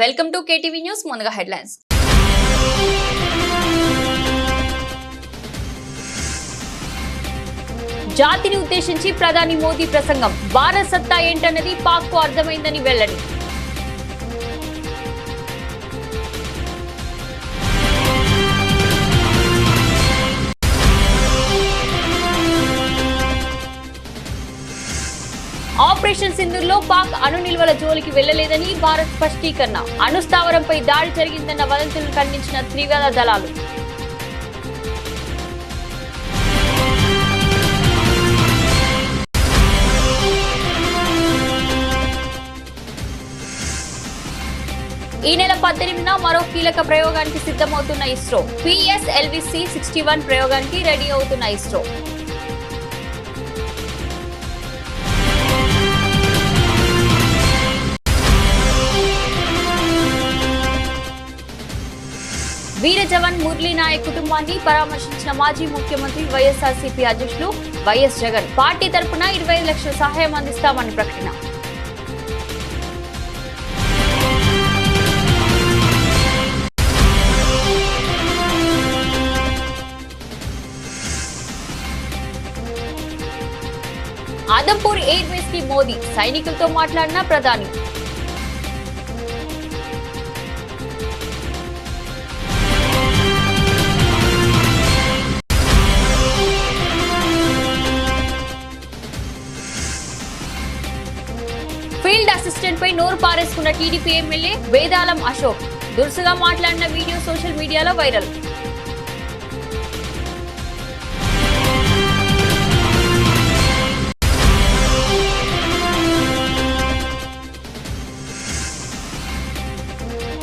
Welcome to KTV news ముందుగా headlines. జాతిని ఉద్దేశించి ప్రధాని మోదీ ప్రసంగం భారత్ సత్తా ఏంటన్నది పాక్కు అర్థమైందని వెల్లడి. ఆపరేషన్ సింధూర్లో పాక్ అణు నిల్వల జోలికి వెళ్ళలేదని భారత్ స్పష్టీకరణ. అణు స్థావరంపై దాడి జరిగిందన్న వదంతులను ఖండించిన త్రివేద దళాలు. ఈ నెల పద్దెనిమిదిన మరో కీలక ప్రయోగానికి సిద్ధమవుతున్న ISRO. PSLV C sixty one ప్రయోగానికి రెడీ అవుతున్న ఇస్రో. జవాన్ మురళీ నాయక్ కుటుంబాన్ని పరామర్శించిన మాజీ ముఖ్యమంత్రి వైఎస్ఆర్సీపీ అధ్యక్షులు వైఎస్ జగన్. పార్టీ తరపున ఇరవై లక్షల సహాయం అందిస్తామని ప్రకటన. ఆదంపూర్ ఎయిర్వేస్కి మోదీ సైనికులతో మాట్లాడిన ప్రధాని. పై నోరు పారేసుకున్న టీడీపీ ఎమ్మెల్యే వేదాలం అశోక్ దురుసుగా మాట్లాడిన వీడియో సోషల్ మీడియాలో వైరల్.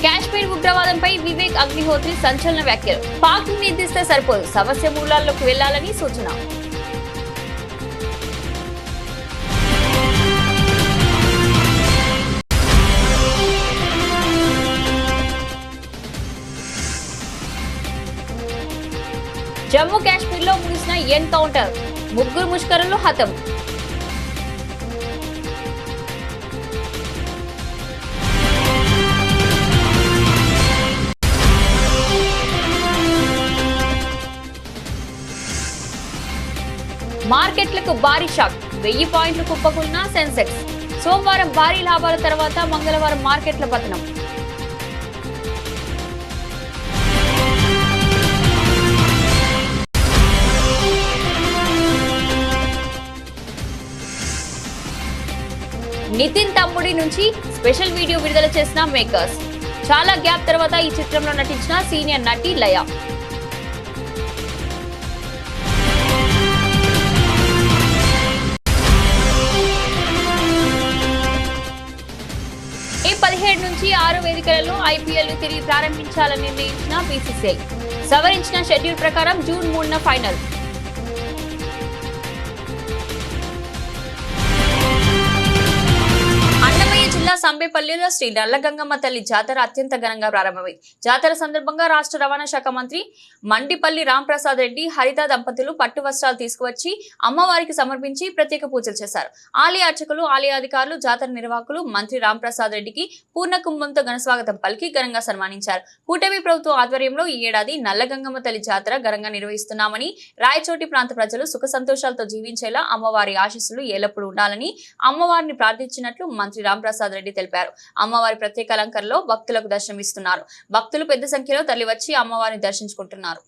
కాశ్మీర్ ఉగ్రవాదంపై వివేక్ అగ్నిహోత్రి సంచలన వ్యాఖ్యలు. పాక్ నిర్దిస్తే సరిపోదు. సమస్య మూలాల్లోకి వెళ్ళాలని సూచన. జమ్మూ కాశ్మీర్లో ముగిసిన ఎన్కౌంటర్. ముగ్గురు ముష్కరులు హతం. మార్కెట్లకు భారీ షాక్. వెయ్యి పాయింట్లు కుప్పకున్న సెన్సెక్స్. సోమవారం భారీ లాభాల తర్వాత మంగళవారం మార్కెట్ల పతనం. నితిన్ తమ్ముడి నుంచి స్పెషల్ వీడియో విడుదల చేసిన మేకర్స్. చాలా గ్యాప్ తర్వాత ఈ చిత్రంలో నటించిన సీనియర్ నటి లయ. ఈ పదిహేడు నుంచి ఆరు వేదికలలో ఐపీఎల్ను తిరిగి ప్రారంభించాలని నిర్ణయించిన బీసీసీఐ. సవరించిన షెడ్యూల్ ప్రకారం జూన్ మూడున ఫైనల్. జిల్లా సంబేపల్లిలో శ్రీ నల్లగంగమ్మ తల్లి జాతర అత్యంత ఘనంగా ప్రారంభమైంది. జాతర సందర్భంగా రాష్ట్ర రవాణా శాఖ మంత్రి మండిపల్లి రాంప్రసాద్ రెడ్డి హరిత దంపతులు పట్టు వస్త్రాలు తీసుకువచ్చి అమ్మవారికి సమర్పించి ప్రత్యేక పూజలు చేశారు. ఆలయ అర్చకులు ఆలయ అధికారులు జాతర నిర్వాహకులు మంత్రి రాంప్రసాద్ రెడ్డికి పూర్ణ కుంభంతో ఘనస్వాగతం పలికి ఘనంగా సన్మానించారు. కూటమి ప్రభుత్వం ఆధ్వర్యంలో ఈ ఏడాది నల్లగంగమ్మ తల్లి జాతర ఘనంగా నిర్వహిస్తున్నామని రాయచోటి ప్రాంత ప్రజలు సుఖ సంతోషాలతో జీవించేలా అమ్మవారి ఆశీస్సులు ఎల్లప్పుడూ ఉండాలని అమ్మవారిని ప్రార్థించినట్లు మంత్రి రాంప్రసాద్ రెడ్డి తెలిపారు. అమ్మవారి ప్రత్యేక అలంకరణలో భక్తులకు దర్శనమిస్తున్నారు. భక్తులు పెద్ద సంఖ్యలో తరలివచ్చి అమ్మవారిని దర్శించుకుంటున్నారు.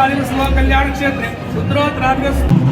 पुत्रोत्रादिवसमो कल्याणक्षेत्रे पुत्रोत्रादिवस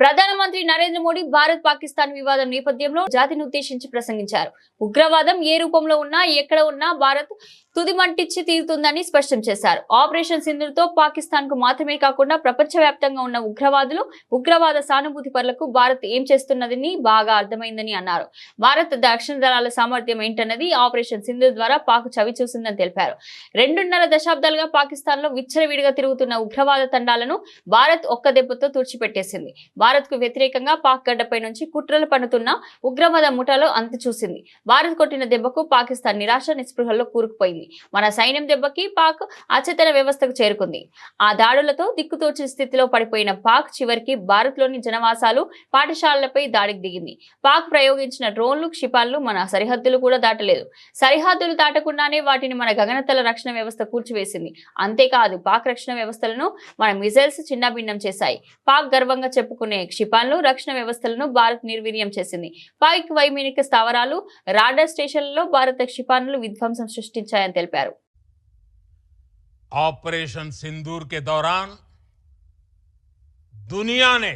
ప్రధానమంత్రి నరేంద్ర మోడీ భారత్ పాకిస్తాన్ వివాదం నేపథ్యంలో జాతిని ఉద్దేశించి ప్రసంగించారు. ఉగ్రవాదం ఏ రూపంలో ఉన్నా ఎక్కడ ఉన్నా భారత్ తుది మంటిచ్చి తీరుతుందని స్పష్టం చేశారు. ఆపరేషన్ సింధుతో పాకిస్తాన్కు మాత్రమే కాకుండా ప్రపంచవ్యాప్తంగా ఉన్న ఉగ్రవాదులు ఉగ్రవాద సానుభూతి పరులకు భారత్ ఏం చేస్తున్నదని బాగా అర్థమైందని అన్నారు. భారత్ దక్షిణ దళాల సామర్థ్యం ఏంటన్నది ఆపరేషన్ సింధు ద్వారా పాక్ చవి చూసిందని తెలిపారు. రెండున్నర దశాబ్దాలుగా పాకిస్తాన్లో విచ్చలవిడిగా తిరుగుతున్న ఉగ్రవాద తండాలను భారత్ ఒక్క దెబ్బతో తుడిచిపెట్టేసింది. భారత్ కు వ్యతిరేకంగా పాక్ గడ్డపై నుంచి కుట్రలు పన్నుతున్న ఉగ్రవాద ముఠాలో అంతు చూసింది. భారత్ కొట్టిన దెబ్బకు పాకిస్తాన్ నిరాశ నిస్పృహల్లో కూరుకుపోయింది. మన సైన్యం దెబ్బకి పాక్ అచేతన వ్యవస్థకు చేరుకుంది. ఆ దాడులతో దిక్కుతోచిన స్థితిలో పడిపోయిన పాక్ చివరికి భారత్లోని జనవాసాలు పాఠశాలలపై దాడికి దిగింది. పాక్ ప్రయోగించిన డ్రోన్లు క్షిపాలను మన సరిహద్దులు కూడా దాటలేదు. సరిహద్దులు దాటకుండానే వాటిని మన గగనతల రక్షణ వ్యవస్థ కూల్చివేసింది. అంతేకాదు పాక్ రక్షణ వ్యవస్థలను మన మిజైల్స్ చిన్నభిన్నం చేశాయి. పాక్ గర్వంగా చెప్పుకునే క్షిపాలను రక్షణ వ్యవస్థలను భారత్ నిర్వీర్యం చేసింది పాక్ వైమానిక స్థావరాలు రాడార్ స్టేషన్లలో భారత క్షిపాణులు విధ్వంసం సృష్టించాయని తెలిపారు ऑपरेशन सिंदूर के दौरान दुनिया ने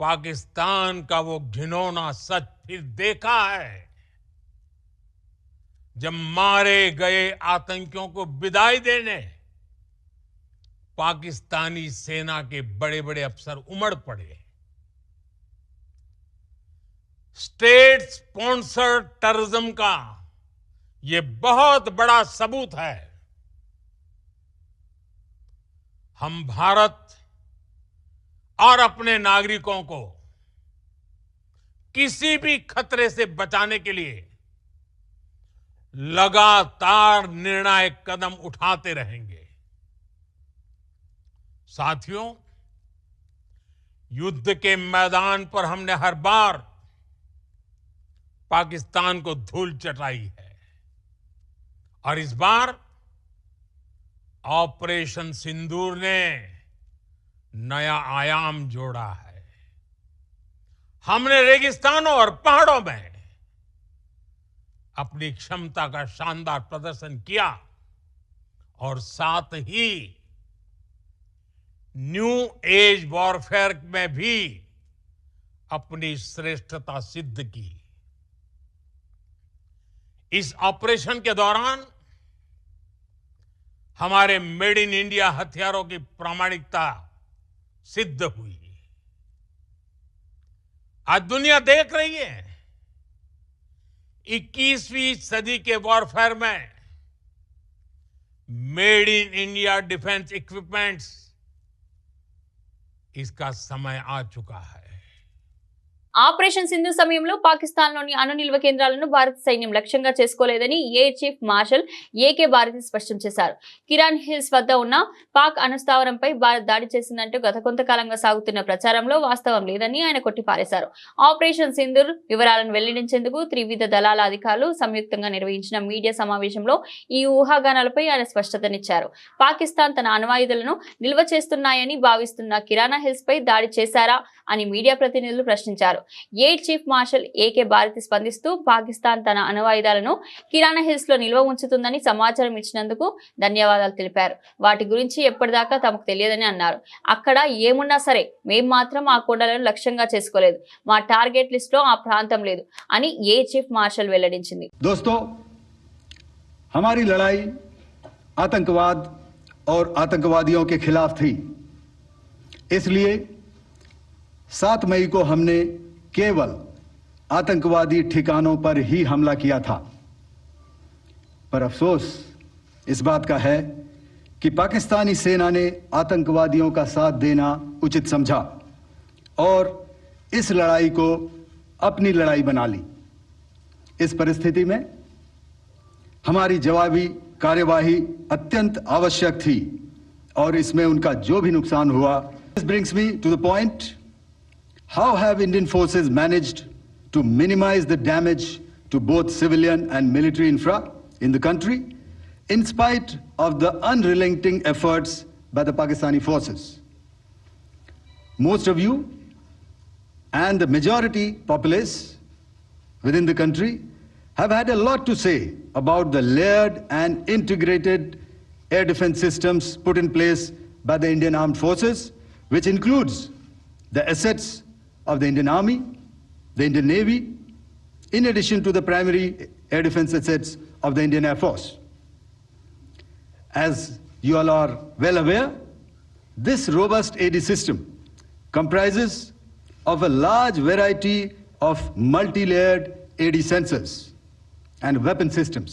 पाकिस्तान का वो घिनौना सच फिर देखा है जब मारे गए आतंकियों को विदाई देने पाकिस्तानी सेना के बड़े बड़े अफसर उमड़ पड़े स्टेट स्पॉन्सर्ड टेररिज्म का ये बहुत बड़ा सबूत है। हम भारत और अपने नागरिकों को किसी भी खतरे से बचाने के लिए लगातार निर्णायक कदम उठाते रहेंगे। साथियों, युद्ध के मैदान पर हमने हर बार पाकिस्तान को धूल चटाई है। और इस बार ऑपरेशन सिंदूर ने नया आयाम जोड़ा है। हमने रेगिस्तानों और पहाड़ों में अपनी क्षमता का शानदार प्रदर्शन किया और साथ ही न्यू एज वॉरफेयर में भी अपनी श्रेष्ठता सिद्ध की। इस ऑपरेशन के दौरान हमारे मेड इन इंडिया हथियारों की प्रामाणिकता सिद्ध हुई। आज दुनिया देख रही है 21वीं सदी के वॉरफेयर में made in India defence equipments इसका समय आ चुका है। ఆపరేషన్ సింధు సమయంలో పాకిస్తాన్లోని అణు నిల్వ కేంద్రాలను భారత సైన్యం లక్ష్యంగా చేసుకోలేదని air chief marshal AK Bharti స్పష్టం చేశారు. కిరాన్ హిల్స్ వద్ద ఉన్న పాక్ అణుస్థావరంపై భారత్ దాడి చేసిందంటూ గత కొంతకాలంగా సాగుతున్న ప్రచారంలో వాస్తవం లేదని ఆయన కొట్టిపారేశారు. ఆపరేషన్ సింధూర్ వివరాలను వెల్లడించేందుకు త్రివిధ దళాల అధికారులు సంయుక్తంగా నిర్వహించిన మీడియా సమావేశంలో ఈ ఊహాగానాలపై ఆయన స్పష్టతనిచ్చారు. పాకిస్తాన్ తన అణ్వాయుధులను నిల్వ చేస్తున్నాయని భావిస్తున్న కిరాణా హిల్స్ పై దాడి చేశారా అని మీడియా ప్రతినిధులు ప్రశ్నించారు. అన్నారు air chief marshal AK Bharti స్పందిస్తూ పాకిస్తాన్ తన అణ్వాయుధాలను కిరాణా హిల్స్ లో నిల్వ ఉంచుతుందని సమాచారం ఇచ్చినందుకు ధన్యవాదాలు తెలిపారు వాటి గురించి ఎప్పటిదాకా తమకు తెలియదని అన్నారు అక్కడ ఏమున్నా సరే మేం మాత్రం ఆ కొండలను లక్ష్యంగా చేసుకోలేదు మా టార్గెట్ లిస్ట్ లో ఆ ప్రాంతం లేదు అని ఎయిర్ చీఫ్ మార్షల్ వెల్లడించింది दोस्तों हमारी लड़ाई आतंकवाद और आतंकवादियों के खिलाफ थी इसलिए 7 मई को हमने केवल आतंकवादी ठिकानों पर ही हमला किया था। पर अफसोस इस बात का है कि पाकिस्तानी सेना ने आतंकवादियों का साथ देना उचित समझा और इस लड़ाई को अपनी लड़ाई बना ली। इस परिस्थिति में हमारी जवाबी कार्यवाही अत्यंत आवश्यक थी और इसमें उनका जो भी नुकसान हुआ this brings me to the point How have Indian forces managed to minimize the damage to both civilian and military infra in the country, in spite of the unrelenting efforts by the Pakistani forces? Most of you and the majority populace within the country have had a lot to say about the layered and integrated air defense systems put in place by the Indian Armed Forces, which includes the assets of the Indian Army, the Indian Navy, in addition to the primary air defense assets of the Indian Air Force. As you all are well aware, this robust AD system comprises of a large variety of multi-layered AD sensors and weapon systems.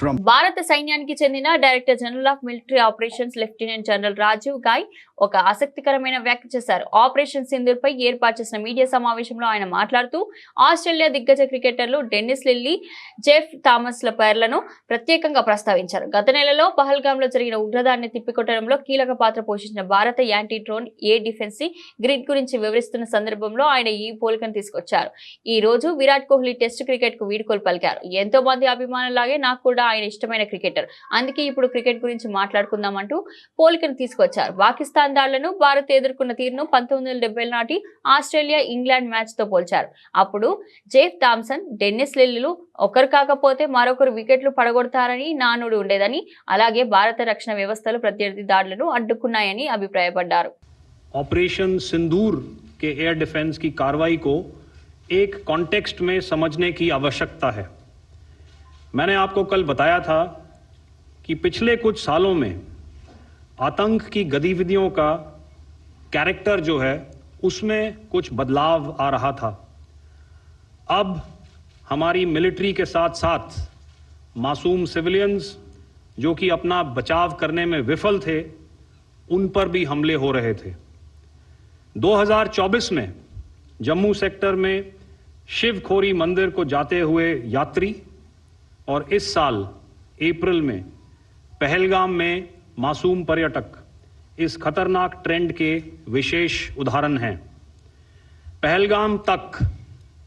From భారత సైన్యానికి చెందిన director general of military operations lieutenant general Rajiv Ghai ఒక ఆసక్తికరమైన వ్యాఖ్య చేశారు. Operation Sindoor పై ఏర్పాటు చేసిన media సమావేశంలో ఆయన మాట్లాడుతూ ఆస్ట్రేలియా దిగ్గజ క్రికెటర్లు డెన్నిస్ లిల్లీ జెఫ్ థామస్ ల పేర్లను ప్రత్యేకంగా ప్రస్తావించారు. గత నెలలో పహల్గామ్లో జరిగిన ఉగ్రదాన్ని తిప్పికొట్టడంలో కీలక పాత్ర పోషించిన భారత anti drone air defence grid గురించి వివరిస్తున్న సందర్భంలో ఆయన ఈ పోలికను తీసుకొచ్చారు. ఈ రోజు విరాట్ కోహ్లీ టెస్ట్ క్రికెట్కు వీడ్కోలు పలికారు. ఎంతో మంది అభిమానులాగే నాకు కూడా ఆయన ఇష్టమైన క్రికెటర్. అందుకే ఇప్పుడు క్రికెట్ గురించి మాట్లాడుకుందామంటూ పోలికను తీసుకొచ్చారు. పాకిస్తాన్ దాడులను భారత్ ఎదుర్కొన్న తీరును పంతొమ్మిది వందల డెబ్బై నాటి ఆస్ట్రేలియా ఇంగ్లాండ్ మ్యాచ్ తో పోల్చారు అప్పుడు జేఫ్ థామ్సన్ డెన్నిస్ లిల్లీలు ఒకరు కాకపోతే మరొకరు వికెట్లు పడగొడతారని నానుడు ఉండేదని అలాగే భారత రక్షణ వ్యవస్థలు ప్రత్యర్థి దాడులను అడ్డుకున్నాయని అభిప్రాయపడ్డారు ऑपरेशन सिंदूर के एयर डिफेंस की कार्रवाई को एक कॉन्टेक्स्ट में समझने की आवश्यकता है मैंने आपको कल बताया था कि पिछले कुछ सालों में आतंक की गतिविधियों का कैरेक्टर जो है, उसमें कुछ बदलाव आ रहा था। अब हमारी मिलिट्री के साथ साथ मासूम सिविलियंस जो कि अपना बचाव करने में विफल थे, उन पर भी हमले हो रहे थे। 2024 में जम्मू सेक्टर में शिवखोरी मंदिर को जाते हुए यात्री और इस साल अप्रैल में पहलगाम में मासूम पर्यटक, इस खतरनाक ट्रेंड के विशेष उदाहरण हैं। पहलगाम तक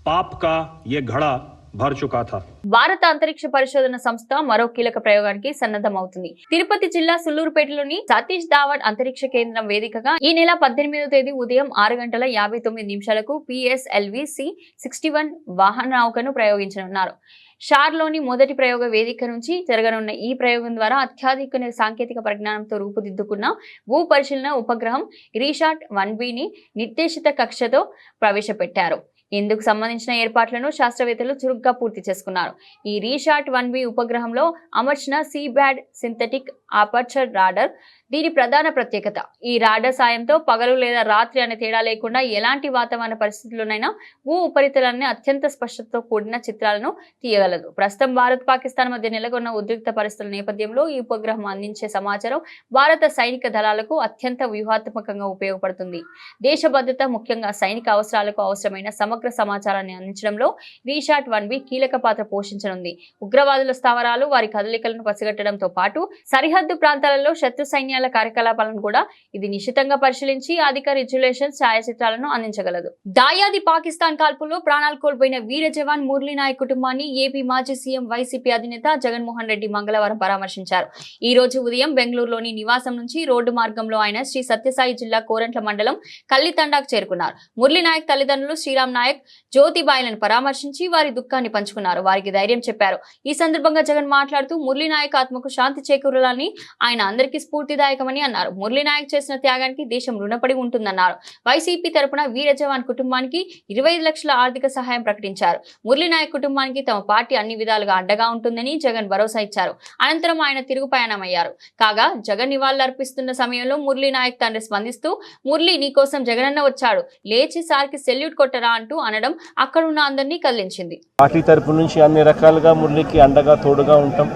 पाप का यह घड़ा भर चुका था భారత అంతరిక్ష పరిశోధన సంస్థ మరో కీలక ప్రయోగానికి సన్నద్ధమవుతుంది తిరుపతి జిల్లా సుల్లూరుపేటలోని సతీష్ ధావన్ అంతరిక్ష కేంద్రం వేదికగా ఈ నెల పద్దెనిమిదో తేదీ ఉదయం ఆరు గంటల యాభై తొమ్మిది నిమిషాలకు పిఎస్ఎల్వి సి సిక్స్టీ వన్ వాహన నౌకను ప్రయోగించనున్నారు షార్లోని మొదటి ప్రయోగ వేదిక నుంచి జరగనున్న ఈ ప్రయోగం ద్వారా అత్యాధునిక సాంకేతిక పరిజ్ఞానంతో రూపుదిద్దుకున్న భూ పరిశీలన ఉపగ్రహం రీషాట్ వన్ బిని నిర్దేశిత కక్షతో ప్రవేశపెట్టారు ఇందుకు సంబంధించిన ఏర్పాట్లను శాస్త్రవేత్తలు చురుగ్గా పూర్తి చేసుకున్నారు. ఈ రీషాట్ వన్ బి ఉపగ్రహంలో అమర్చిన సీబ్యాడ్ సింథటిక్ ఆపర్చర్ రాడర్ దీని ప్రధాన ప్రత్యేకత ఈ రాడర్ సాయంతో పగలు లేదా రాత్రి అనే తేడా లేకుండా ఎలాంటి వాతావరణ పరిస్థితుల్లోనైనా భూ ఉపరితలాన్ని అత్యంత స్పష్టతతో కూడిన చిత్రాలను తీయగలదు. ప్రస్తుతం భారత్ పాకిస్తాన్ మధ్య నెలకొన్న ఉద్రిక్త పరిస్థితుల నేపథ్యంలో ఈ ఉపగ్రహం అందించే సమాచారం భారత సైనిక దళాలకు అత్యంత వ్యూహాత్మకంగా ఉపయోగపడుతుంది. దేశ భద్రత ముఖ్యంగా సైనిక అవసరాలకు అవసరమైన సమగ్ర సమాచారాన్ని అందించడంలో రీషాట్ వన్ బి కీలక పాత్ర పోషించనుంది. ఉగ్రవాదుల స్థావరాలు వారి కదలికలను పసిగట్టడంతో పాటు సరిహద్దు ప్రాంతాలలో శత్రు సైన్యాల నెల కార్యకలాపాలను కూడా ఇది నిశితంగా పరిశీలించి అధిక రిజులేషన్ ఛాయాచిత్రాలను అందించగలదు. దాయాది పాకిస్తాన్ కాల్పుల్లో ప్రాణాలు కోల్పోయిన వీర జవాన్ మురళీ నాయక్ కుటుంబాన్ని ఏపీ మాజీ సీఎం వైసీపీ అధినేత జగన్మోహన్ రెడ్డి మంగళవారం పరామర్శించారు. ఈ రోజు ఉదయం బెంగళూరులోని నివాసం నుంచి రోడ్డు మార్గంలో ఆయన శ్రీ సత్యసాయి జిల్లా కోరంట్ల మండలం కల్లితండాకు చేరుకున్నారు. మురళీ నాయక్ తల్లిదండ్రులు శ్రీరామ్ నాయక్ జ్యోతిబాయిలను పరామర్శించి వారి దుఃఖాన్ని పంచుకున్నారు. వారికి ధైర్యం చెప్పారు. ఈ సందర్భంగా జగన్ మాట్లాడుతూ మురళీ నాయక్ ఆత్మకు శాంతి చేకూరాలని ఆయన అందరికీ స్ఫూర్తిదాయకమని అన్నారు. మురళీ నాయక్ చేసిన త్యాగానికి దేశం రుణపడి ఉంటుందన్నారు. వైసీపీ తరపున వీర జవాన్ కుటుంబానికి ఇరవై ఐదు లక్షల ఆర్థిక సహాయం ప్రకటించారు. మురళీ నాయక్ కుటుంబానికి తమ పార్టీ అన్ని విధాలుగా అండగా ఉంటుందని జగన్ భరోసా ఇచ్చారు. అనంతరం ఆయన తిరుగు ప్రయాణమయ్యారు. కాగా జగన్ నివాళులర్పిస్తున్న సమయంలో మురళీ నాయక్ తండ్రి స్పందిస్తూ మురళి నీకోసం జగనన్న వచ్చాడు. లేచి సార్కి సెల్యూట్ కొట్టరా అంటూ అనడం అక్కడున్న అందరినీ కదిలించింది. పార్టీ తరపు నుంచి అన్ని రకాలుగా మురళికి అండగా తోడుగా ఉంటాం.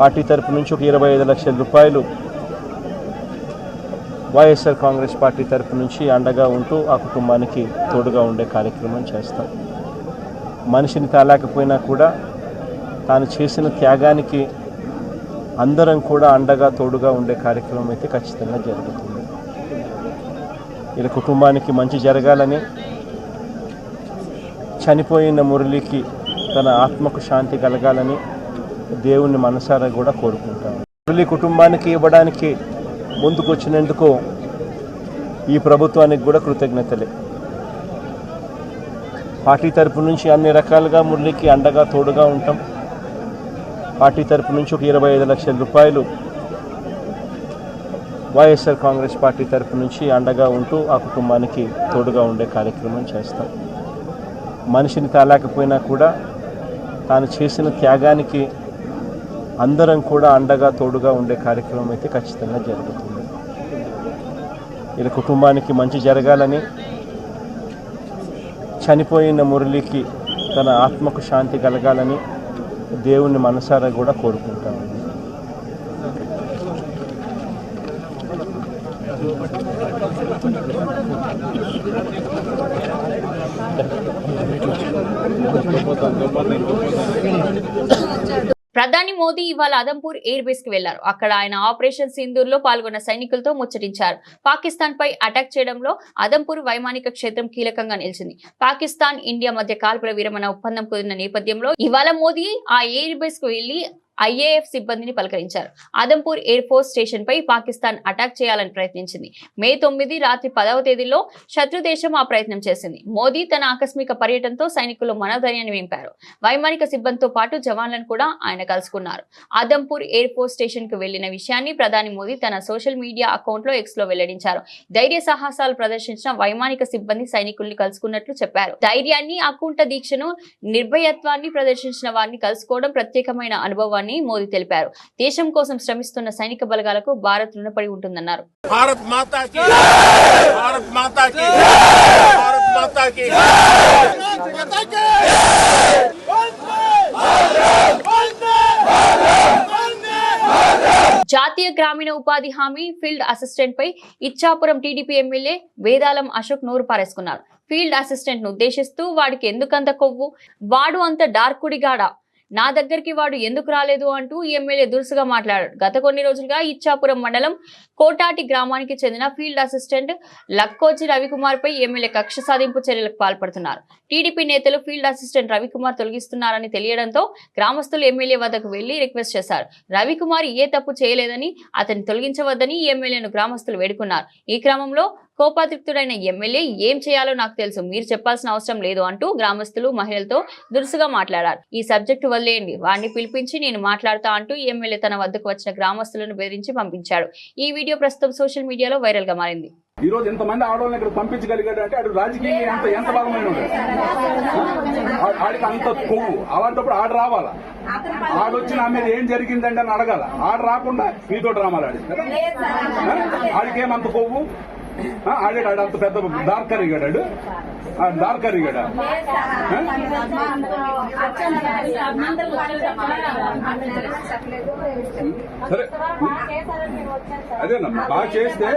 పార్టీ తరపు నుంచి ఒక ఇరవై ఐదు లక్షల రూపాయలు వైఎస్ఆర్ కాంగ్రెస్ పార్టీ తరపు నుంచి అండగా ఉంటూ ఆ కుటుంబానికి తోడుగా ఉండే కార్యక్రమం చేస్తాం. మనిషిని తాలేకపోయినా కూడా తాను చేసిన త్యాగానికి అందరం కూడా అండగా తోడుగా ఉండే కార్యక్రమం అయితే ఖచ్చితంగా జరుగుతుంది. ఇలా కుటుంబానికి మంచి జరగాలని చనిపోయిన మురళికి తన ఆత్మకు శాంతి కలగాలని దేవుని మనసారా కూడా కోరుకుంటాను మురళి కుటుంబానికి ఇవ్వడానికి ముందుకు వచ్చినందుకు ఈ ప్రభుత్వానికి కూడా కృతజ్ఞతలే. పార్టీ తరపు నుంచి అన్ని రకాలుగా మురళికి అండగా తోడుగా ఉంటాం. పార్టీ తరపు నుంచి ఒక ఇరవై ఐదు లక్షల రూపాయలు వైఎస్ఆర్ కాంగ్రెస్ పార్టీ తరపు నుంచి అండగా ఉంటూ ఆ కుటుంబానికి తోడుగా ఉండే కార్యక్రమం చేస్తాం. మనిషిని తాలేకపోయినా కూడా తాను చేసిన త్యాగానికి అందరం కూడా అండగా తోడుగా ఉండే కార్యక్రమం అయితే ఖచ్చితంగా జరుగుతుంది. ఇలా కుటుంబానికి మంచి జరగాలని చనిపోయిన మురళికి తన ఆత్మకు శాంతి కలగాలని దేవుని మనసారా కూడా కోరుకుంటాను ప్రధాని మోదీ ఇవాళ అదంపూర్ ఎయిర్ బేస్కి వెళ్ళారు. అక్కడ ఆయన ఆపరేషన్ సింధూర్లో పాల్గొన్న సైనికులతో ముచ్చటించారు. పాకిస్తాన్ పై అటాక్ చేయడంలో అదంపూర్ వైమానిక క్షేత్రం కీలకంగా నిలిచింది. పాకిస్తాన్ ఇండియా మధ్య కాల్పుల విరమణ ఒప్పందం కుదిరిన నేపథ్యంలో ఇవాళ మోదీ ఆ ఎయిర్ బేస్కు వెళ్ళి ఐఏఎఫ్ సిబ్బందిని పలకరించారు. ఆదంపూర్ ఎయిర్ ఫోర్స్ స్టేషన్ పై పాకిస్తాన్ అటాక్ చేయాలని ప్రయత్నించింది. మే తొమ్మిది రాత్రి పదవ తేదీలో శత్రు దేశం ఆ ప్రయత్నం చేసింది. మోదీ తన ఆకస్మిక పర్యటనతో సైనికులు మనోధైర్యాన్ని నింపారు. వైమానిక సిబ్బందితో పాటు జవాన్లను కూడా ఆయన కలుసుకున్నారు. ఆదంపూర్ ఎయిర్ ఫోర్స్ స్టేషన్కు వెళ్ళిన విషయాన్ని ప్రధాని మోదీ తన సోషల్ మీడియా అకౌంట్లో ఎక్స్లో వెల్లడించారు. ధైర్య సాహసాలు ప్రదర్శించిన వైమానిక సిబ్బంది సైనికుల్ని కలుసుకున్నట్లు చెప్పారు. ధైర్యాన్ని అకుంఠ దీక్షను నిర్భయత్వాన్ని ప్రదర్శించిన వారిని కలుసుకోవడం ప్రత్యేకమైన అనుభవాన్ని ఉంటుందని మోదీ తెలిపారు. దేశం కోసం శ్రమిస్తున్న సైనిక బలగాలకు భారత్ రుణపడి ఉంటుందన్నారు. జాతీయ గ్రామీణ ఉపాధి హామీ ఫీల్డ్ అసిస్టెంట్ పై ఇచ్చాపురం టీడీపీ ఎమ్మెల్యే వేదాలం అశోక్ నోరు పారేసుకున్నారు. ఫీల్డ్ అసిస్టెంట్ను ఉద్దేశిస్తూ వాడికి ఎందుకంత కొవ్వు? వాడు అంత డార్కుడిగాడా? నా దగ్గరికి వాడు ఎందుకు రాలేదు అంటూ ఎమ్మెల్యే దురుసుగా మాట్లాడాడు. గత కొన్ని రోజులుగా ఇచ్చాపురం మండలం కోటాటి గ్రామానికి చెందిన ఫీల్డ్ అసిస్టెంట్ లక్కోజి రవికుమార్ పై ఎమ్మెల్యే కక్ష సాధింపు చర్యలకు పాల్పడుతున్నారు. టీడీపీ నేతలు ఫీల్డ్ అసిస్టెంట్ రవికుమార్ తొలగిస్తున్నారని తెలియడంతో గ్రామస్తులు ఎమ్మెల్యే వద్దకు వెళ్ళి రిక్వెస్ట్ చేశారు. రవికుమార్ ఏ తప్పు చేయలేదని అతన్ని తొలగించవద్దని ఎమ్మెల్యేను గ్రామస్తులు వేడుకున్నారు. ఈ క్రమంలో కోపాతృప్తుడైన ఎమ్మెల్యే ఏం చేయాలో నాకు తెలుసు మీరు చెప్పాల్సిన అవసరం లేదు అంటూ గ్రామస్తులు మహిళలతో దురుసుగా మాట్లాడారు. ఈ సబ్జెక్టు వదిలేయండి వాడిని పిలిపించి నేను మాట్లాడతా అంటూ ఎమ్మెల్యే తన వద్దకు వచ్చిన గ్రామస్తులను బెదిరించి పంపించాడు. ఈ వీడియో ప్రస్తుతం సోషల్ మీడియాలో వైరల్గా మారింది. ఈ రోజు ఇంతమంది ఆడవాళ్ళని ఇక్కడ పంపించగలిగాడు అంటే ఆడు రాజకీయంగా ఎంత ఎంత. ఆ- ఆడికి అంత కొవ్వు. అలాంటప్పుడు ఆడ రావాలా? ఆడొచ్చి నా మీద ఏం జరిగిందండి అని అడగాల? ఆడ రాకుండా మీతో డ్రామాలు ఆడి కదా ఆ? ఆడికేమంత కొవ్వు? ఆడాడు ఆడ అంత పెద్ద దార్కర్ ఇగాడాడు దార్కర్ ఇగాడా సరే. అదేనమ్మా బాగా చేస్తే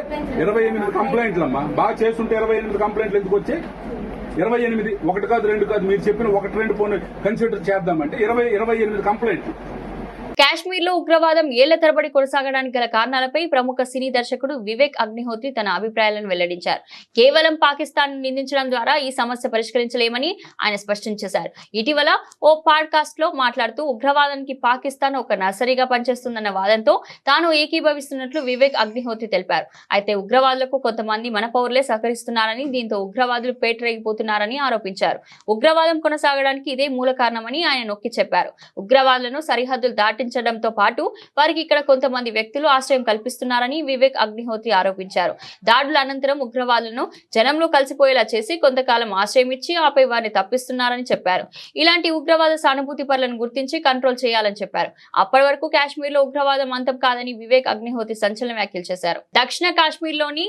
ఇరవై ఎనిమిది కంప్లైంట్లమ్మా. బాగా చేస్తుంటే ఇరవై ఎనిమిది కంప్లైంట్లు ఎందుకు వచ్చాయి? ఇరవై ఎనిమిది ఒకటి కాదు రెండు కాదు మీరు చెప్పిన ఒకటి రెండు ఫోన్ కన్సిడర్ చేద్దామంటే ఇరవై ఇరవై ఎనిమిది కంప్లైంట్లు. కాశ్మీర్లో ఉగ్రవాదం ఏళ్ళ తరబడి కొనసాగడానికి గల కారణాలపై ప్రముఖ సినీ దర్శకుడు వివేక్ అగ్నిహోత్రి తన అభిప్రాయాలను వెల్లడించారు. కేవలం పాకిస్తాన్ నిందించడం ద్వారా ఈ సమస్య పరిష్కరించలేమని ఆయన స్పష్టం చేశారు. ఇటీవల ఓ పాడ్కాస్ట్లో మాట్లాడుతూ ఉగ్రవాదానికి పాకిస్తాన్ ఒక నర్సరీగా పనిచేస్తుందన్న వాదంతో తాను ఏకీభవిస్తున్నట్లు వివేక్ అగ్నిహోత్రి తెలిపారు. అయితే ఉగ్రవాదులకు కొంతమంది మన పౌరులే సహకరిస్తున్నారని దీంతో ఉగ్రవాదులు పేటరేగిపోతున్నారని ఆరోపించారు. ఉగ్రవాదం కొనసాగడానికి ఇదే మూల కారణమని ఆయన నొక్కి చెప్పారు. ఉగ్రవాదులను సరిహద్దులు దాటి దాటించడంతో పాటు వారికి ఇక్కడ కొంతమంది వ్యక్తులు ఆశ్రయం కల్పిస్తున్నారని వివేక్ అగ్నిహోత్రి ఆరోపించారు. దాడుల అనంతరం ఉగ్రవాదులను జనంలో కలిసిపోయేలా చేసి కొంతకాలం ఆశ్రయం ఇచ్చి ఆపై వారిని తప్పిస్తున్నారని చెప్పారు. ఇలాంటి ఉగ్రవాద సానుభూతి పరులను గుర్తించి కంట్రోల్ చేయాలని చెప్పారు. అప్పటి వరకు కాశ్మీర్లో ఉగ్రవాదం అంతం కాదని వివేక్ అగ్నిహోత్రి సంచలన వ్యాఖ్యలు చేశారు. దక్షిణ కాశ్మీర్లోని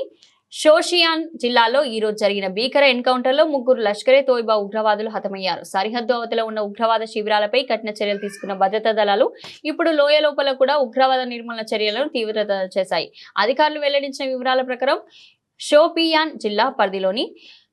షోషియాన్ జిల్లాలో ఈ రోజు జరిగిన భీకర ఎన్కౌంటర్లో ముగ్గురు లష్కరే తోయిబా ఉగ్రవాదులు హతమయ్యారు. సరిహద్దు అవతల ఉన్న ఉగ్రవాద శిబిరాలపై కఠిన చర్యలు తీసుకున్న భద్రతా దళాలు ఇప్పుడు లోయ లోపల కూడా ఉగ్రవాద నిర్మూలన చర్యలను తీవ్రత చేశాయి. అధికారులు వెల్లడించిన వివరాల ప్రకారం షోపియాన్ జిల్లా పరిధిలోని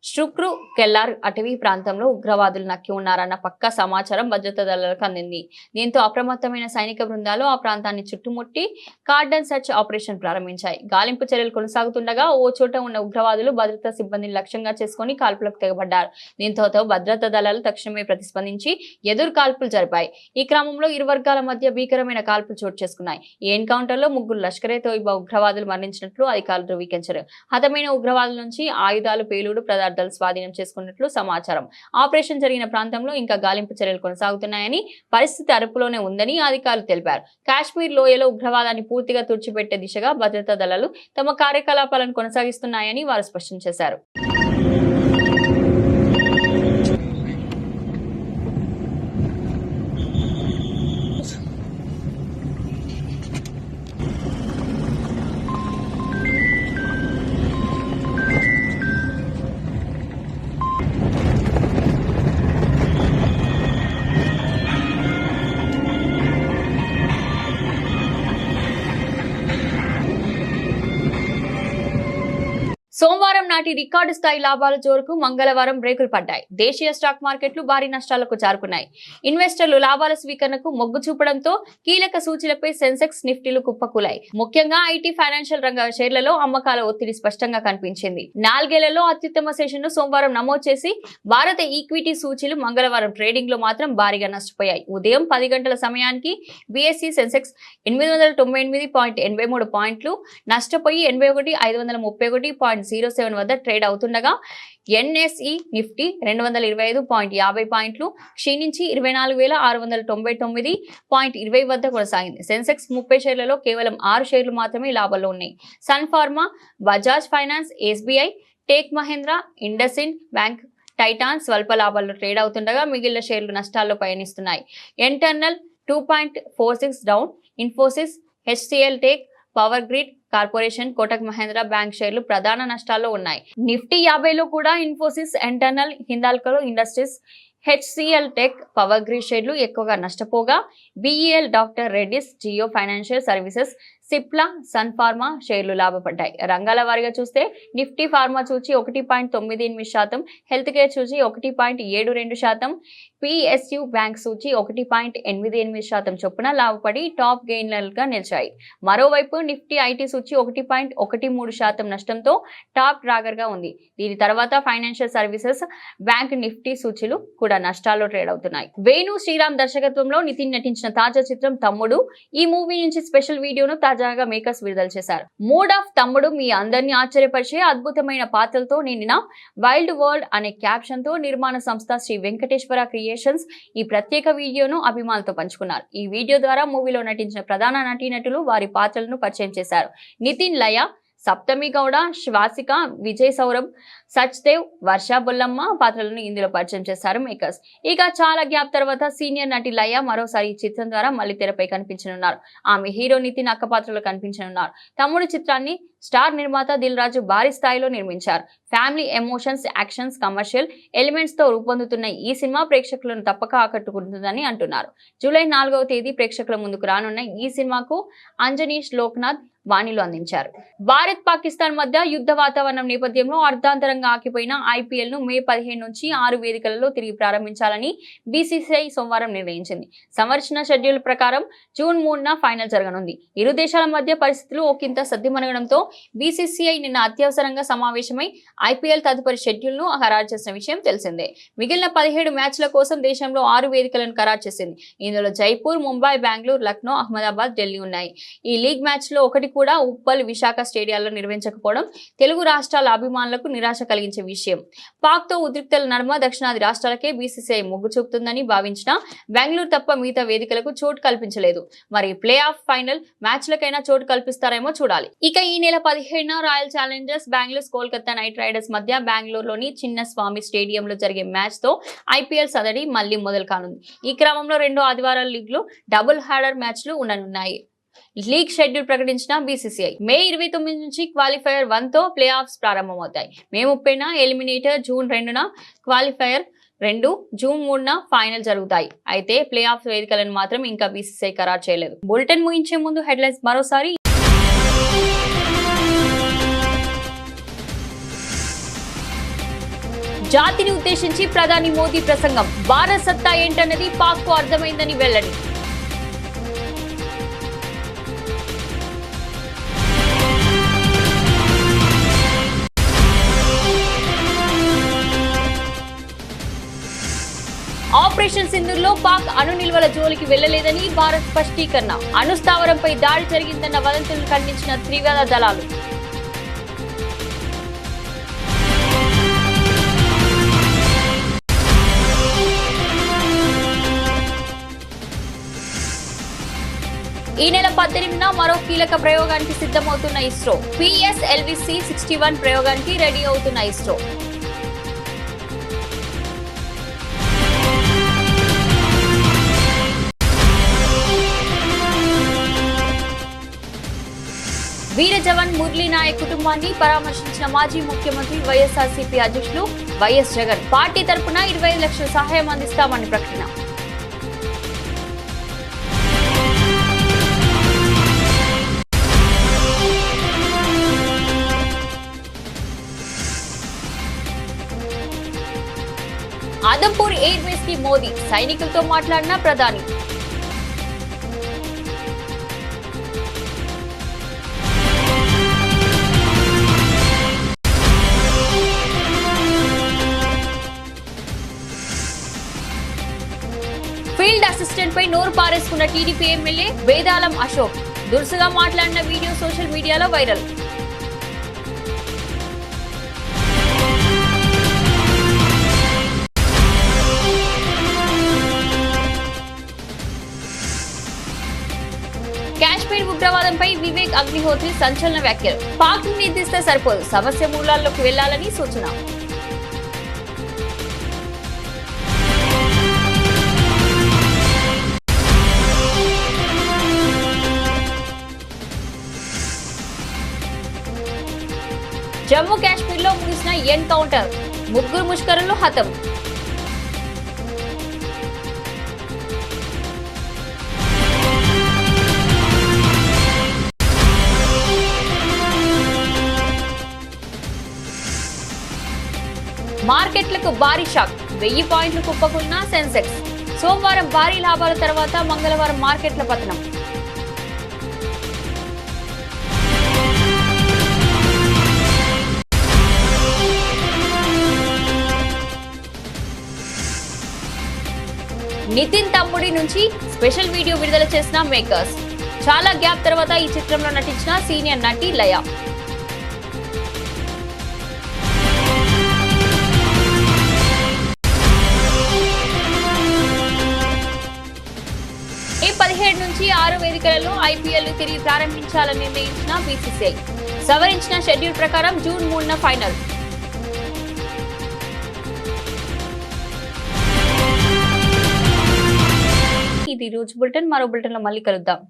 శుక్రు కెల్లార్ అటవీ ప్రాంతంలో ఉగ్రవాదులు నక్కి ఉన్నారన్న పక్కా సమాచారం భద్రతా దళాలకు అందింది. దీంతో అప్రమత్తమైన సైనిక బృందాలు ఆ ప్రాంతాన్ని చుట్టుముట్టి కార్డన్ సెర్చ్ ఆపరేషన్ ప్రారంభించాయి. గాలింపు చర్యలు కొనసాగుతుండగా ఓ చోట ఉన్న ఉగ్రవాదులు భద్రతా సిబ్బందిని లక్ష్యంగా చేసుకుని కాల్పులకు తెగబడ్డారు. దీంతో భద్రతా దళాలు తక్షణమే ప్రతిస్పందించి ఎదురు కాల్పులు జరిపాయి. ఈ క్రమంలో ఇరు వర్గాల మధ్య భీకరమైన కాల్పులు చోటు చేసుకున్నాయి. ఈ ఎన్కౌంటర్లో ముగ్గురు లష్కరే తోయిబా ఉగ్రవాదులు మరణించినట్లు అధికారులు ధృవీకరించారు. హతమైన ఉగ్రవాదుల నుంచి ఆయుధాలు పేలుడు పదార్థాలు స్వాధీనం చేసుకున్నట్లు సమాచారం. ఆపరేషన్ జరిగిన ప్రాంతంలో ఇంకా గాలింపు చర్యలు కొనసాగుతున్నాయని పరిస్థితి అరుపులోనే ఉందని అధికారులు తెలిపారు. కాశ్మీర్ లోయలో ఉగ్రవాదాన్ని పూర్తిగా తుడిచిపెట్టే దిశగా భద్రతా దళాలు తమ కార్యకలాపాలను కొనసాగిస్తున్నాయని వారు స్పష్టం చేశారు. సోమవారం నాటి రికార్డు స్థాయి లాభాల జోరుకు మంగళవారం బ్రేకులు పడ్డాయి. దేశీయ స్టాక్ మార్కెట్లు భారీ నష్టాలకు చారుకున్నాయి ఇన్వెస్టర్లు లాభాల స్వీకరణకు మొగ్గు చూపడంతో కీలక సూచీలపై సెన్సెక్స్ నిఫ్టీలు కుప్పకూలాయి. ముఖ్యంగా ఐటీ ఫైనాన్షియల్ రంగ షేర్లలో అమ్మకాల ఒత్తిడి స్పష్టంగా కనిపించింది. నాలుగేళ్ళలో అత్యుత్తమ సెషన్ను సోమవారం నమోదు చేసి భారత ఈక్విటీ సూచీలు మంగళవారం ట్రేడింగ్లో మాత్రం భారీగా నష్టపోయాయి. ఉదయం పది గంటల సమయానికి బీఎస్సీ సెన్సెక్స్ ఎనిమిది వందల తొంభై ఎనిమిది పాయింట్ ఎనభై మూడు పాయింట్లు నష్టపోయి ఎనభై ఒకటి ఐదు వందల ముప్పై ఒకటి పాయింట్ జీరో సెవెన్ వద్ద ట్రేడ్ అవుతుండగా ఎన్ఎస్ఈ నిఫ్టీ రెండు వందల ఇరవై ఐదు పాయింట్ యాభై పాయింట్లు క్షీణించి ఇరవై నాలుగు వేల ఆరు వందల తొంభై తొమ్మిది పాయింట్ ఇరవై వద్ద కొనసాగింది. సెన్సెక్స్ ముప్పై షేర్లలో కేవలం ఆరు షేర్లు మాత్రమే లాభంలో ఉన్నాయి. Sun pharma Bajaj finance SBI take Mahindra IndusInd Bank Titan స్వల్ప లాభాల్లో ట్రేడ్ అవుతుండగా మిగిలిన షేర్లు నష్టాల్లో పయనిస్తున్నాయి. Eternal two point four six down Infosys HCL Tech Power Grid Corporation Kotak Mahindra Bank షేర్లు ప్రధాన నష్టాల్లో ఉన్నాయి. నిఫ్టీ యాభైలో కూడా Infosys internal Hindalco industries HCl tech power grid షేర్లు ఎక్కువగా నష్టపోగా BEL doctor Reddy's Jio financial services Cipla sun pharma షేర్లు లాభపడ్డాయి. రంగాల వారిగా చూస్తే నిఫ్టీ ఫార్మా చూచి ఒకటి పాయింట్ తొమ్మిది ఎనిమిది శాతం హెల్త్ కేర్ చూచి ఒకటి పాయింట్ ఏడు రెండు శాతం పిఎస్యు బ్యాంక్ సూచి ఒకటి పాయింట్ ఎనిమిది ఎనిమిది శాతం చొప్పున లాభపడి టాప్ గెయినర్లుగా నిలిచాయి. మరోవైపు నిఫ్టీ ఐటీ సూచి ఒకటి పాయింట్ ఒకటి మూడు శాతం నష్టంతో టాప్ డ్రాగర్గా ఉంది. దీని తర్వాత ఫైనాన్షియల్ సర్వీసెస్ బ్యాంక్ నిఫ్టీ సూచీలు కూడా నష్టాల్లో ట్రేడ్ అవుతున్నాయి. వేణు శ్రీరామ్ దర్శకత్వంలో నితిన్ నటించిన తాజా చిత్రం తమ్ముడు ఈ మూవీ నుంచి స్పెషల్ వీడియోను తాజాగా మేకర్స్ విడుదల చేశారు. మూడ్ ఆఫ్ తమ్ముడు మీ అందరినీ ఆశ్చర్యపరిచే అద్భుతమైన పాత్రలతో నిండిన వైల్డ్ వరల్డ్ అనే క్యాప్షన్తో నిర్మాణ సంస్థ శ్రీ వెంకటేశ్వర క్రియేషన్స్ ఈ ప్రత్యేక వీడియోను అభిమానులతో పంచుకున్నారు. ఈ వీడియో ద్వారా మూవీలో నటించిన ప్రధాన నటీనటులు వారి పాత్రలను పరిచయం చేశారు. నితిన్ లయ సప్తమి గౌడ శ్వాసిక విజయ్ సౌరభ్ సచ్దేవ్ వర్ష బొల్లమ్మ పాత్రలను ఇందులో పరిచయం చేశారు మేకర్స్. ఇక చాలా గ్యాప్ తర్వాత సీనియర్ నటి లయ మరోసారి ఈ చిత్రం ద్వారా మళ్ళీ తెరపై కనిపించనున్నారు. ఆమె హీరో నితిన్ అక్క పాత్రలో కనిపించనున్నారు. తమ్ముడు చిత్రాన్ని స్టార్ నిర్మాత దిల్ రాజు భారీ స్థాయిలో నిర్మించారు. ఫ్యామిలీ ఎమోషన్స్ యాక్షన్స్ కమర్షియల్ ఎలిమెంట్స్తో రూపొందుతున్న ఈ సినిమా ప్రేక్షకులను తప్పక ఆకట్టుకుంటుందని అంటున్నారు. జూలై నాలుగవ తేదీ ప్రేక్షకుల ముందుకు రానున్న ఈ సినిమాకు అంజనీష్ లోక్నాథ్ వాణిలు అందించారు. భారత్ పాకిస్తాన్ మధ్య యుద్ధ వాతావరణం నేపథ్యంలో అర్ధాంతరంగా తాత్కాలికంగా ఆగిపోయిన ఐపీఎల్ను మే పదిహేను నుంచి ఆరు వేదికలలో తిరిగి ప్రారంభించాలని బీసీసీఐ సోమవారం నిర్ణయించింది. సంవత్సర షెడ్యూల్ ప్రకారం జూన్ మూడున ఫైనల్ జరగనుంది. ఇరు దేశాల మధ్య పరిస్థితులు ఒకంత సద్దిమనగడంతో బీసీసీఐ నిన్న అత్యవసరంగా సమావేశమై ఐపీఎల్ తదుపరి షెడ్యూల్ను ఖరారు చేసిన విషయం తెలిసిందే. మిగిలిన పదిహేడు మ్యాచ్ల కోసం దేశంలో ఆరు వేదికలను ఖరారు చేసింది. ఇందులో జైపూర్ ముంబై బెంగళూరు లక్నో అహ్మదాబాద్ ఢిల్లీ ఉన్నాయి. ఈ లీగ్ మ్యాచ్లో ఒకటి కూడా ఉప్పల్ విశాఖ స్టేడియాల్లో నిర్వహించకపోవడం తెలుగు రాష్ట్రాల అభిమానులకు నిరాశ కలిగించే విషయం. పాక్తో ఉద్రిక్తల నడుమ దక్షిణాది రాష్ట్రాలకే బీసీసీఐ మొగ్గు చూపుతుందని భావించిన బెంగళూరు తప్ప మిగతా వేదికలకు చోటు కల్పించలేదు. మరి ప్లే ఆఫ్ ఫైనల్ మ్యాచ్లకైనా చోటు కల్పిస్తారేమో చూడాలి. ఇక ఈ నెల పదిహేడున Royal Challengers Bengaluru Kolkata Knight Riders మధ్య బెంగళూరులోని చిన్న స్వామి స్టేడియంలో జరిగే మ్యాచ్తో ఐపీఎల్ సదడి మళ్ళీ మొదలు కానుంది. ఈ క్రమంలో రెండో ఆదివారాల లీగ్లో డబుల్ హ్యాడర్ మ్యాచ్లు ఉండనున్నాయి. లీగ్ షెడ్యూల్ ప్రకటించిన బీసీసీఐ. మే ఇరవై తొమ్మిది నుంచి క్వాలిఫైయర్ వన్తో ప్లే ఆఫ్స్ ప్రారంభమవుతాయి. మే ముప్పైన ఎలిమినేటర్ జూన్ రెండున క్వాలిఫైయర్ రెండు జూన్ మూడున ఫైనల్ జరుగుతాయి. అయితే ప్లే ఆఫ్ వేదికలను మాత్రం ఇంకా బీసీసీఐ ఖరారు చేయలేదు. బులెటిన్ ముగించే ముందు హెడ్లైన్స్ మరోసారి జాతిని ఉద్దేశించి ప్రధాని మోదీ ప్రసంగం. భారత్ సత్తా ఏంటన్నది పాక్కు అర్థమైందని వెల్లడి. ఆపరేషన్ సింధూర్లో పాక్ అణు నిల్వల జోలికి వెళ్ళలేదని భారత్ స్పష్టీకరణ. అణుస్థావరంపై దాడి జరిగిందన్న వదంతులను ఖండించిన త్రివేద దళాలు. ఈ నెల పద్దెనిమిదిన మరో కీలక ప్రయోగానికి సిద్ధమవుతున్న ISRO. PSLV C sixty one ప్రయోగానికి రెడీ అవుతున్న ఇస్రో. వీర జవాన్ మురళీ నాయక్ కుటుంబాన్ని పరామర్శించిన మాజీ ముఖ్యమంత్రి వైఎస్ఆర్సీపీ అధ్యక్షులు వైఎస్ జగన్. పార్టీ తరపున ఇరవై లక్షల సహాయం అందిస్తామని ప్రకటన. ఆదంపూర్ ఎయిర్ బేస్కి మోదీ సైనికులతో మాట్లాడిన ప్రధాని. ఫీల్డ్ అసిస్టెంట్ పై నోరు పారేసుకున్న టీడీపీ ఎమ్మెల్యే వేదాలం అశోక్ దురుసుగా మాట్లాడిన వీడియో సోషల్ మీడియాలో వైరల్. కాశ్మీర్ ఉగ్రవాదంపై వివేక్ అగ్నిహోత్రి సంచలన వ్యాఖ్యలు. పాక్ని సరిపోదు. సమస్య మూలాల్లోకి వెళ్ళాలని సూచన. జమ్మూ కాశ్మీర్లో ముగిసిన ఎన్కౌంటర్ ముగ్గురు ముష్కరులు హతం. మార్కెట్లకు భారీ షాక్. వెయ్యి పాయింట్లు కుప్పకున్న సెన్సెక్స్. సోమవారం భారీ లాభాల తర్వాత మంగళవారం మార్కెట్ల పతనం. నితిన్ తమ్ముడి నుంచి స్పెషల్ వీడియో విడుదల చేసిన మేకర్స్. చాలా గ్యాప్ తర్వాత ఈ చిత్రంలో నటించిన సీనియర్ నటి లయ. ఈ పదిహేడు నుంచి ఆరు వేదికలలో ఐపీఎల్ తిరిగి ప్రారంభించాలని నిర్ణయించిన బీసీసీఐ. సవరించిన షెడ్యూల్ ప్రకారం జూన్ మూడున ఫైనల్. ఇది రోజు బులెటిన్ మరో బులెటిన్లో మళ్ళీ కలుద్దాం.